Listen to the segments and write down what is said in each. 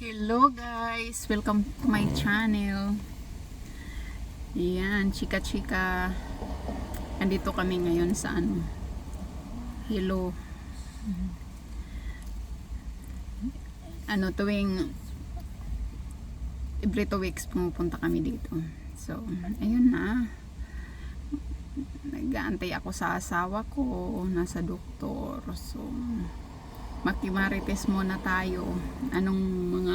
Hello guys! Welcome to my channel. Yan, chika-chika. Andito kami ngayon sa ano. Hello. Ano, tuwing every two weeks pumupunta kami dito. So, ayun na. Nag-aantay ako sa asawa ko. Nasa doktor. So, makimarites muna tayo. Anong mga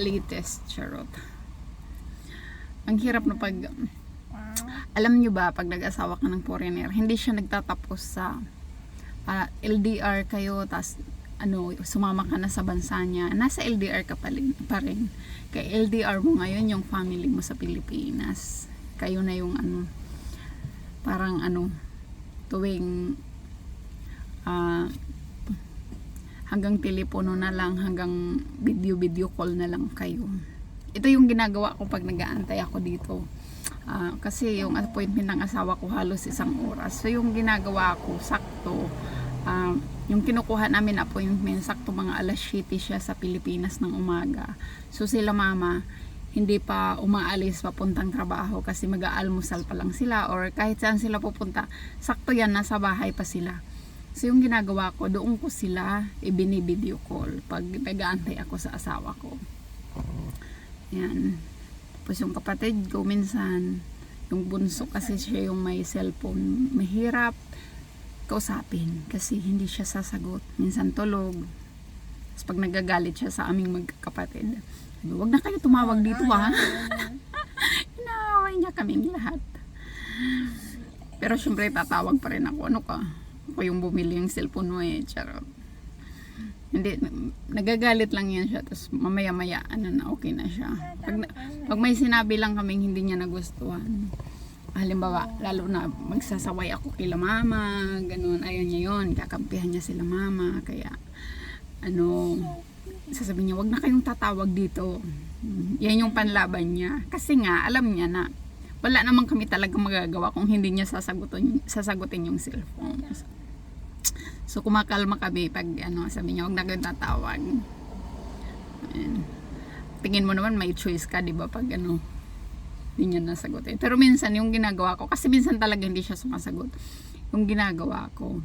latest charot. Ang hirap na pag alam nyo ba pag nag-asawa ka ng foreigner, hindi siya nagtatapos sa ah, LDR kayo tas ano, sumama ka na sa bansa niya. Nasa LDR ka pa rin. Pa rin. Kaya LDR mo ngayon yung family mo sa Pilipinas. Kayo na yung ano, parang ano, tuwing ah hanggang telepono na lang, hanggang video-video call na lang kayo. Ito yung ginagawa ko pag nag-aantay ako dito. Ah, kasi yung appointment ng asawa ko halos isang oras. So yung ginagawa ko, sakto, ah, yung kinukuha namin appointment, sakto mga alas 7 siya sa Pilipinas ng umaga. So sila mama, hindi pa umaalis papuntang trabaho kasi mag-aalmusal pa lang sila or kahit saan sila pupunta, sakto yan, nasa bahay pa sila. So yung ginagawa ko, doon ko sila ibini-video call pag nag-aantay ako sa asawa ko. Yan. Tapos yung kapatid ko minsan, yung bunso kasi siya yung may cellphone, mahirap kausapin kasi hindi siya sasagot. Minsan tulog. Tapos pag nagagalit siya sa aming magkakapatid, sabi, wag na kayo tumawag dito ha. Inaaway niya kaming lahat. Pero syempre tatawag pa rin ako. Ano ka? Ako yung bumili yung cellphone mo eh. Charot. Hindi, nagagalit lang yan siya. Tapos mamaya-maya, ano na, okay na siya. Pag, pag may sinabi lang kaming hindi niya nagustuhan, halimbawa, lalo na magsasaway ako kila mama, ganun, ayaw niya yon kakampihan niya sila mama, kaya, ano, sasabihin niya, wag na kayong tatawag dito. Yan yung panlaban niya. Kasi nga, alam niya na, wala naman kami talaga magagawa kung hindi niya sasagutin, sasagutin yung cellphone. So, kumakalma kami pag, ano, sabi niya, wag na kayong tatawag. Tingin mo naman may choice ka, di ba, pag ano, hindi niya nasagutin. Pero minsan, yung ginagawa ko, kasi minsan talaga hindi siya sumasagot. Yung ginagawa ko,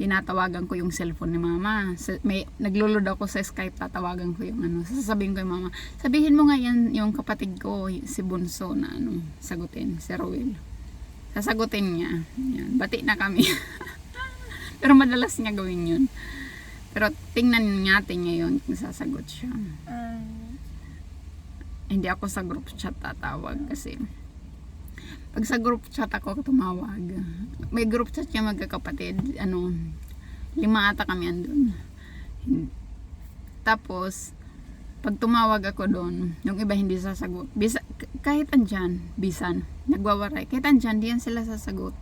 tinatawagan ko yung cellphone ni mama. Sa, may, naglulod ako sa Skype, tatawagan ko yung ano. Sasabihin ko yung mama, sabihin mo nga yan yung kapatid ko, si Bunso na ano, sagutin, si Rowell. Sasagutin niya. Yan, bati na kami. Pero madalas niya gawin yun. Pero tingnan natin ngayon kung sasagot siya. Hindi ako sa group chat tatawag kasi pag sa group chat ako tumawag, may group chat yung magkakapatid, ano, lima ata kami andun. Tapos, pag tumawag ako doon, yung iba hindi sasagot. Bisa, kahit andyan, bisan, nagwawaray. Kahit andyan, di yan sila sasagot.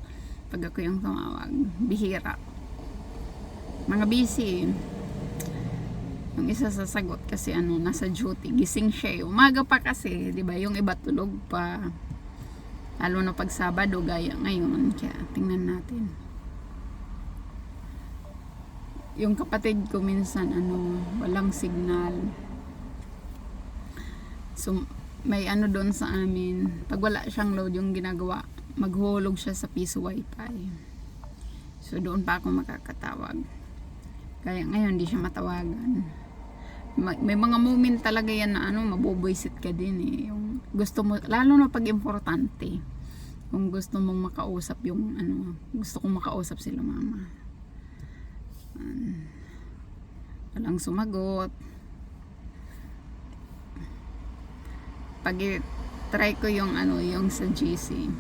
Pag ako yung tumawag, bihira. Mga busy. Yung isa sasagot kasi ano, nasa duty. Gising siya eh. Umaga pa kasi, di ba? Yung iba tulog pa. Lalo na pag Sabado, gaya ngayon. Kaya, tingnan natin. Yung kapatid ko minsan, ano, walang signal. So, may ano doon sa amin. Pag wala siyang load, yung ginagawa, maghulog siya sa piso wifi. So, doon pa ako makakatawag. Kaya ngayon, di siya matawagan. Ma- May mga moment talaga yan na ano, maboboysit ka din eh. Yung gusto mo, lalo na pag importante. Kung gusto mong makausap yung ano, gusto kong makausap sila mama. Um, walang sumagot. Pag try ko yung ano, yung sa GC.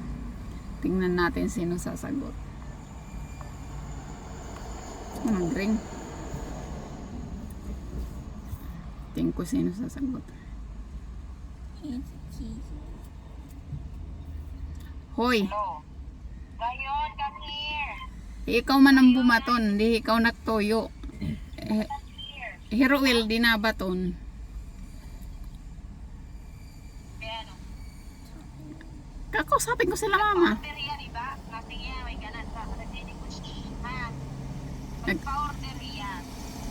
Tingnan natin sino sasagot. Ano, Tingnan ko sino sasagot. Hoy, Hello. Ngayon, come here. ikaw man ang bumaton, di ikaw nagtoyo. Eh, Here. Heroel, di nabaton. Kaya ano? Kakausapin ko sila mama. Order yan, iba? Kasi yan, may ganan sa nagdinig ko siya. Ha? Nag- Magpa-order yan.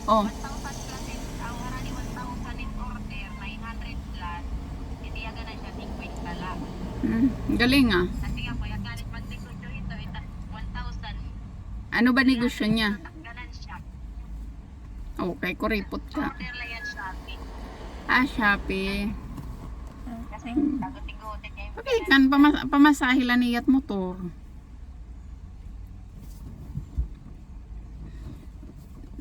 Oh, 1,000 plus, in- ang harani 1,000 in order, Hmm, galing ah. Kasi nga po, yung galit mag-negosyo ito, ito, 1,000. Ano ba negosyo niya? Okay, kuripot ka. Ah, Shopee. Yung Okay, kan pamas pamasahe lang niyat motor.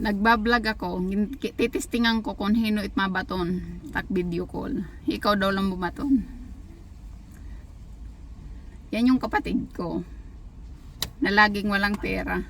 Nagbablog ako, titistingan ko kung hino it mabaton, tak video call. Ikaw daw lang bumaton. Yan yung kapatid ko. Na laging walang pera.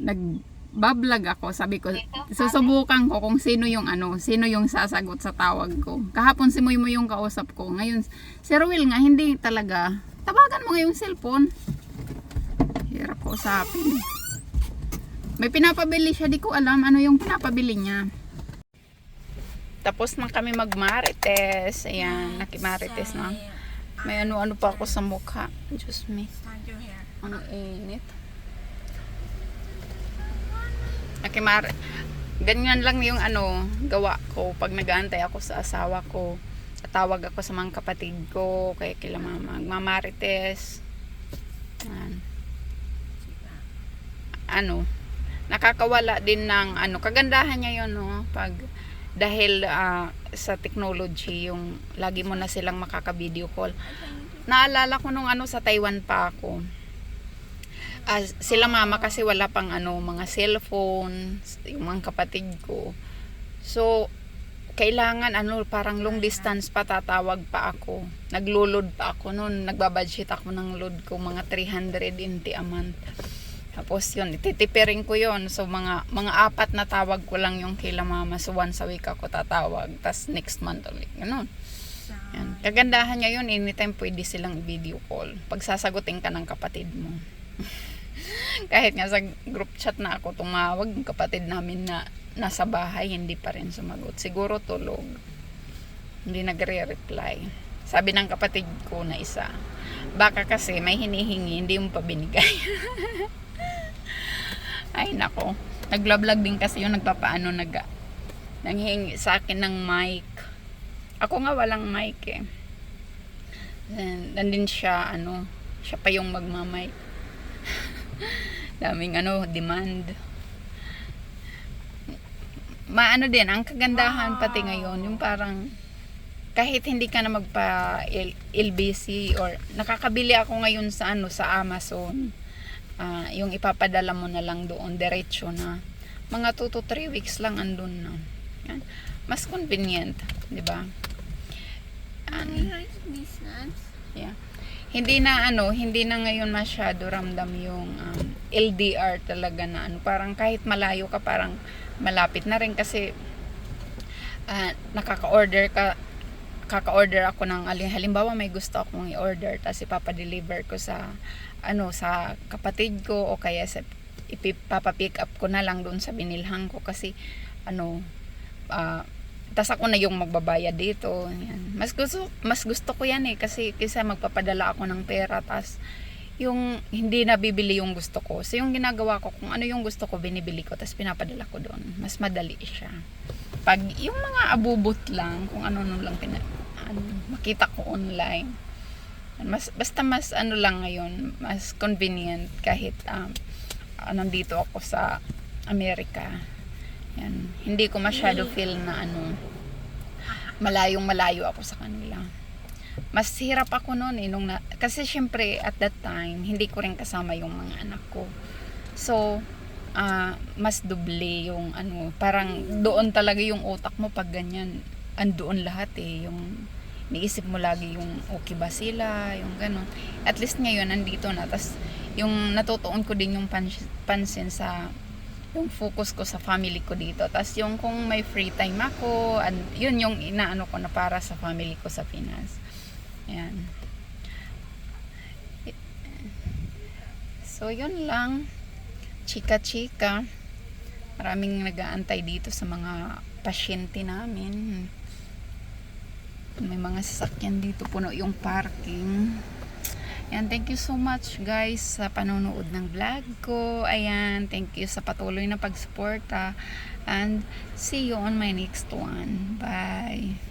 Nagbablog ako, sabi ko, susubukan ko kung sino yung ano, sino yung sasagot sa tawag ko. Kahapon si Moy mo yung kausap ko. Ngayon, si Ruel nga, hindi talaga. Tawagan mo nga yung cellphone. Hirap ko usapin. May pinapabili siya, di ko alam ano yung pinapabili niya. Tapos na kami magmarites. Ayan, nakimarites na. May ano-ano pa ako sa mukha. Diyos me. Ang init. Nakimar ganyan lang yung ano, gawa ko pag nag-aantay ako sa asawa ko. Tawag ako sa mga kapatid ko, kaya kila mama, magmamarites. Yan. Ano, nakakawala din ng ano, kagandahan niya yun, no? Pag, dahil ah, sa technology, yung lagi mo na silang makaka-video call. Naalala ko nung ano sa Taiwan pa ako. Ah, sila mama kasi wala pang ano mga cellphone, yung mga kapatid ko. So kailangan ano parang long distance pa tatawag pa ako. Naglulod pa ako noon, nagbabudget ako ng load ko mga 300 inti a month. Tapos yun, ititipirin ko yun. So mga mga apat na tawag ko lang yung kila mama. So once a week ako tatawag. Tapos next month ulit. Ganun. Yan. Kagandahan niya yun, anytime pwede silang video call. Pag sasagutin ka ng kapatid mo. Kahit nga sa group chat na ako tumawag, kapatid namin na nasa bahay, hindi pa rin sumagot. Siguro tulog. Hindi nagre-reply. Sabi ng kapatid ko na isa, baka kasi may hinihingi, hindi mo pa binigay. Ay nako, naglablog din kasi yung nagpapaano nag nanghingi sa akin ng mic. Ako nga walang mic eh. And, nandun siya, ano, siya pa yung magmamic. Daming ano, demand. Maano din, ang kagandahan pati ngayon, yung parang kahit hindi ka na magpa LBC or nakakabili ako ngayon sa ano sa Amazon. Ah, yung ipapadala mo na lang doon diretso na. Mga 2 to 3 weeks lang andun na. Yan. Mas convenient, 'di ba? Ano? Yeah. Hindi na ano, hindi na ngayon masyado ramdam yung um, LDR talaga na ano, parang kahit malayo ka parang malapit na rin kasi ah, nakaka-order ka kaka-order ako ng alin halimbawa may gusto akong i-order tapos ipapa-deliver ko sa ano sa kapatid ko o kaya sa ipapa-pick up ko na lang doon sa binilhan ko kasi ano ah tas ako na yung magbabayad dito yan. mas gusto mas gusto ko yan eh kasi kaysa magpapadala ako ng pera tas yung hindi nabibili yung gusto ko. So yung ginagawa ko kung ano yung gusto ko binibili ko tas pinapadala ko doon. Mas madali siya. Pag yung mga abubot lang kung ano ano lang pina, ano, makita ko online. Mas basta mas ano lang ngayon mas convenient kahit um, ah, nandito ako sa Amerika. Yan. Hindi ko masyado feel na ano malayong malayo ako sa kanila. Mas hirap ako noon eh nung na, kasi syempre at that time hindi ko rin kasama yung mga anak ko. So ah, mas doble yung ano parang doon talaga yung utak mo pag ganyan andoon lahat eh yung niisip mo lagi yung okay ba sila yung gano'n at least ngayon nandito na tas yung natutuon ko din yung pans- pansin sa yung focus ko sa family ko dito. tas yung kung may free time ako, and yun yung inaano ko na para sa family ko sa Pinas. Yan. So, yun lang. Chika-chika. Maraming nag-aantay dito sa mga pasyente namin. May mga sasakyan dito, puno yung parking. Ayan, thank you so much guys sa panonood ng vlog ko. Ayan, thank you sa patuloy na pagsuporta. And see you on my next one. Bye.